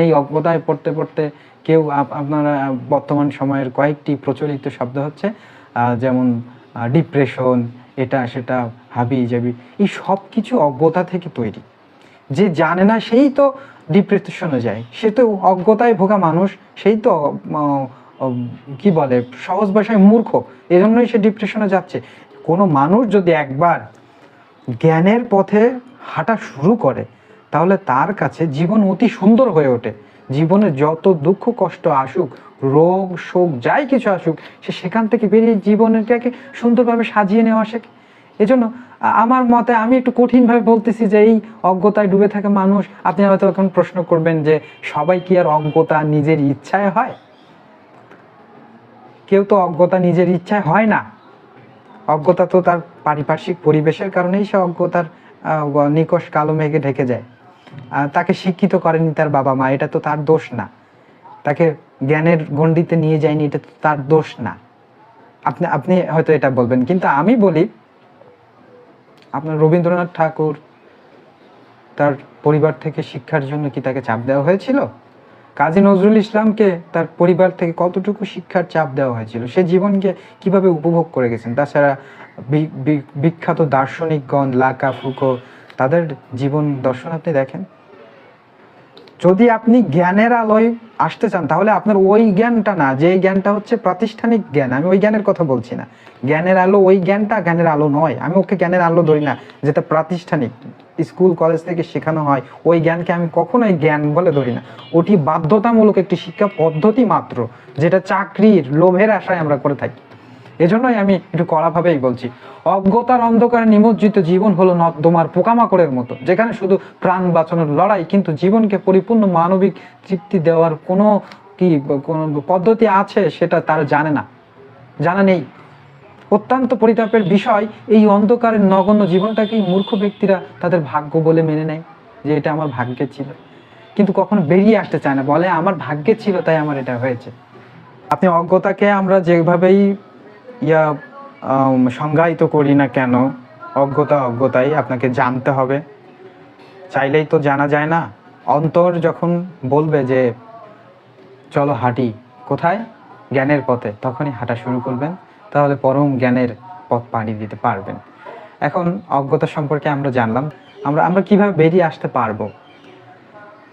এই অজ্ঞতায় পড়তে পড়তে কেউ আপ- আপনারা বর্তমান সময়ের কয়েকটি প্রচলিত শব্দ হচ্ছে যেমন ডিপ্রেশন এটা, সেটা, হাবি, জাবি, এই সব কিছু অজ্ঞতা থেকে তৈরি। যে জানে না, সেই তো ডিপ্রেশনে যায়। সে তো অজ্ঞতায় ভোগা মানুষ, সেই তো কি বলে, সহজ ভাষায় মূর্খ, এজন্যই সে ডিপ্রেশনে যাচ্ছে। কোনো মানুষ যদি একবার জ্ঞানের পথে হাঁটা শুরু করে তাহলে তার কাছে জীবন অতি সুন্দর হয়ে ওঠে। জীবনে যত দুঃখ, কষ্ট আসুক, রোগ, শোক, যাই কিছু আসুক, সে সেখান থেকে বেরিয়ে জীবনটাকে সুন্দরভাবে সাজিয়ে নেওয়া শেখে। এজন্য আমার মতে আমি একটু কঠিনভাবে বলতেছি যে এই অজ্ঞতায় ডুবে থাকা মানুষ, আপনি হয়তো এখন প্রশ্ন করবেন যে সবাই কি আর অজ্ঞতা নিজের ইচ্ছায় হয়? কেউ তো অজ্ঞতা নিজের ইচ্ছায় হয় না। অজ্ঞতা তো তার পারিপার্শ্বিক পরিবেশের কারণেই সে অজ্ঞতার নিকষ কালো মেঘে ঢেকে যায়। তাকে শিক্ষিত করেনি তার বাবা মা, এটা তো তার দোষ না। তাকে জ্ঞানের গণ্ডিতে নিয়ে যায়নি, এটা তো তার দোষ না। আপনি আপনি হয়তো এটা বলবেন, কিন্তু আমি বলি, আপনার রবীন্দ্রনাথ ঠাকুর, তার পরিবার থেকে শিক্ষার জন্য কি তাকে চাপ দেওয়া হয়েছিল? কাজী নজরুল ইসলামকে তার পরিবার থেকে কতটুকু শিক্ষার চাপ দেওয়া হয়েছিল? সে জীবনকে কীভাবে উপভোগ করে গেছেন? তাছাড়া বিখ্যাত দার্শনিকগণ, লাকা, ফুকো তাদের জীবন দর্শন আপনি দেখেন। যদি আপনি জ্ঞানের আলোয় আসতে চান, তাহলে আপনার ওই জ্ঞানটা না, যে জ্ঞানটা হচ্ছে প্রাতিষ্ঠানিক জ্ঞান, আমি ওই জ্ঞানের কথা বলছি না। জ্ঞানের আলো ওই জ্ঞানটা জ্ঞানের আলো নয়, আমি ওকে জ্ঞানের আলো ধরি না, যেটা প্রাতিষ্ঠানিক। স্কুল, কলেজ থেকে শেখানো হয়, ওই জ্ঞানকে আমি কখনোই জ্ঞান বলে ধরি না। ওটি বাধ্যতামূলক একটি শিক্ষা পদ্ধতি মাত্র, যেটা চাকরির লোভের আশায় আমরা করে থাকি। এজন্যই আমি একটু কড়াভাবেই বলছি। অজ্ঞতার অন্ধকারে নিমজ্জিত জীবন হলো নর্দমার পোকামাকড়ের মতো। যেখানে শুধু প্রাণ বাঁচানোর লড়াই, কিন্তু জীবনকে পরিপূর্ণ মানবিক তৃপ্তি দেওয়ার কোনো কি কোনো পদ্ধতি আছে সেটা তারা জানে না। জানা নেই। অত্যন্ত পরিতাপের বিষয়, এই অন্ধকারের নগণ্য জীবনটাকেই মূর্খ ব্যক্তিরা তাদের ভাগ্য বলে মেনে নেয়, যে এটা আমার ভাগ্যে ছিল। কিন্তু কখনো বেরিয়ে আসতে চায় না। বলে, আমার ভাগ্যে ছিল, তাই আমার এটা হয়েছে। আপনি অজ্ঞতাকে আমরা যেভাবেই ইয়া সংজ্ঞায়িত করি না কেন? অজ্ঞতা অজ্ঞতাই আপনাকে জানতে হবে। চাইলেই তো জানা যায় না। অন্তর যখন বলবে যে, চলো হাঁটি, কোথায়? জ্ঞানের পথে, তখনই হাঁটা শুরু করবেন। তাহলে পরম জ্ঞানের পথ পাড়ি দিতে পারবেন। এখন অজ্ঞতা সম্পর্কে আমরা জানলাম। আমরা আমরা কীভাবে বেরিয়ে আসতে পারব?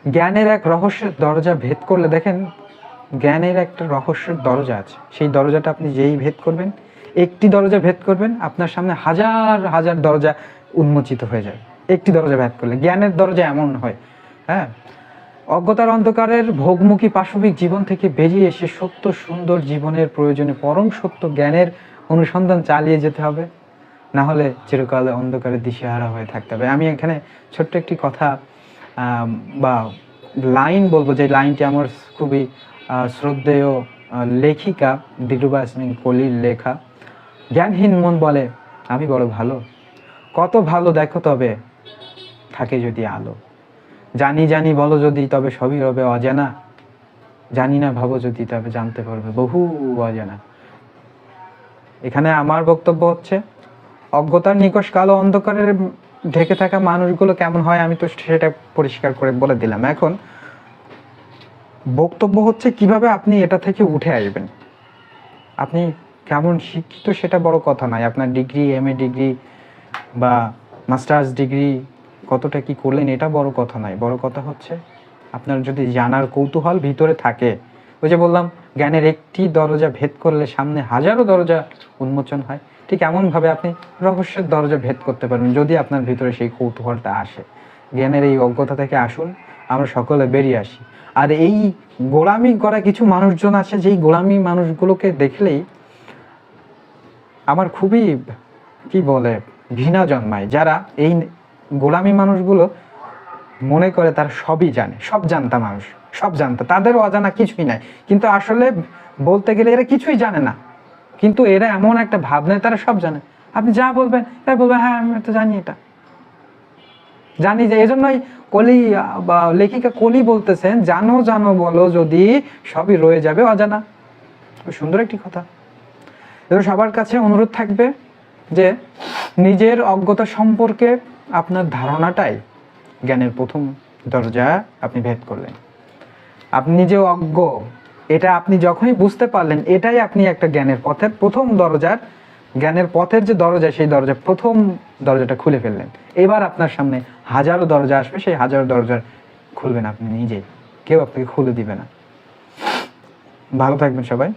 জ্ঞানের এক রহস্যের দরজা ভেদ করলে দেখেন জ্ঞানের একটা রহস্যের দরজা আছে। সেই দরজাটা আপনি যেই ভেদ করবেন, একটি দরজা ভেদ করবেন, আপনার সামনে হাজার হাজার দরজা উন্মোচিত হয়ে যায় একটি দরজা ভেদ করলে। জ্ঞানের দরজা এমন হয় হ্যাঁ? অজ্ঞতার অন্ধকারের ভোগমুখী পাশবিক জীবন থেকে বেরিয়ে এসে সত্য সুন্দর জীবনের প্রয়োজনে পরম সত্য জ্ঞানের অনুসন্ধান চালিয়ে যেতে হবে। না হলে চিরকালে অন্ধকারে দিশেহারা হয়ে থাকতে হবে। আমি এখানে ছোট্ট একটি কথা বা লাইন বলব যে লাইনটি আমার খুবই শ্রদ্ধেয় লেখিকা দিলরুবা ইয়াসমিন কলির লেখা। জ্ঞানহীন মন বলে, আমি বড় ভালো। কত ভালো দেখো তবে থাকে যদি আলো। জানি জানি বলো যদি তবে সবই রবে অজানা। জানি না ভাবো যদি তবে জানতে পারবে বহু অজানা। এখানে আমার বক্তব্য হচ্ছে, অজ্ঞতার নিকষ কালো অন্ধকারের ঢেকে থাকা মানুষগুলো কেমন হয় আমি তো সেটা পরিষ্কার করে বলে দিলাম। এখন বক্তব্য হচ্ছে কীভাবে আপনি এটা থেকে উঠে আসবেন। আপনি কেমন শিক্ষিত সেটা বড় কথা নয়। আপনার ডিগ্রি এম এ ডিগ্রি বা মাস্টার্স ডিগ্রি কতটা কি করলেন এটা বড় কথা নয়। বড় কথা হচ্ছে আপনার যদি জানার কৌতূহল ভিতরে থাকে, ওই যে বললাম, জ্ঞানের একটি দরজা ভেদ করলে সামনে হাজারো দরজা উন্মোচন হয়। ঠিক এমনভাবে আপনি রহস্যের দরজা ভেদ করতে পারবেন যদি আপনার ভিতরে সেই কৌতূহলটা আসে। জ্ঞানের এই অজ্ঞতা থেকে আসুন আমরা সকলে বেরিয়ে আসি। আর এই গোলামি করা কিছু মানুষজন আছে, যেই গোলামি মানুষগুলোকে দেখলেই আমার খুবই, কি বলে, ঘৃণা জন্মায়। যারা এই গোলামি মানুষগুলো মনে করে তারা সবই জানে, সব জানতা মানুষ, সব জানতা। তাদের অজানা কিছুই নাই। কিন্তু আসলে বলতে গেলে এরা কিছুই জানে না। কিন্তু এরা এমন একটা ভাব ভাবনায় তারা সব জানে। আপনি যা বলবেন এরা বলবে হ্যাঁ আমি তো জানি এটা। জানি যে, এজন্যই কলি, বা লেখিকা কলি বলতেছেন, জানো জানো বলো যদি সবই রয়ে যাবে অজানা। সুন্দর একটি কথা। এবার সবার কাছে অনুরোধ থাকবে যে নিজের অজ্ঞতা সম্পর্কে আপনার ধারণাটাই জ্ঞানের প্রথম দরজা আপনি ভেদ করলেন। আপনি নিজেও অজ্ঞ। এটা আপনি যখনই বুঝতে পারলেন, এটাই আপনি একটা জ্ঞানের পথের প্রথম দরজার জ্ঞানের পথের যে দরজা, সেই দরজা, প্রথম দরজাটা খুলে ফেললেন। এবার আপনার সামনে হাজারো দরজা আসবে, সেই হাজারো দরজা খুলবেন আপনি নিজেই কেউ আপনাকে খুলে দিবে না। ভালো থাকবেন সবাই।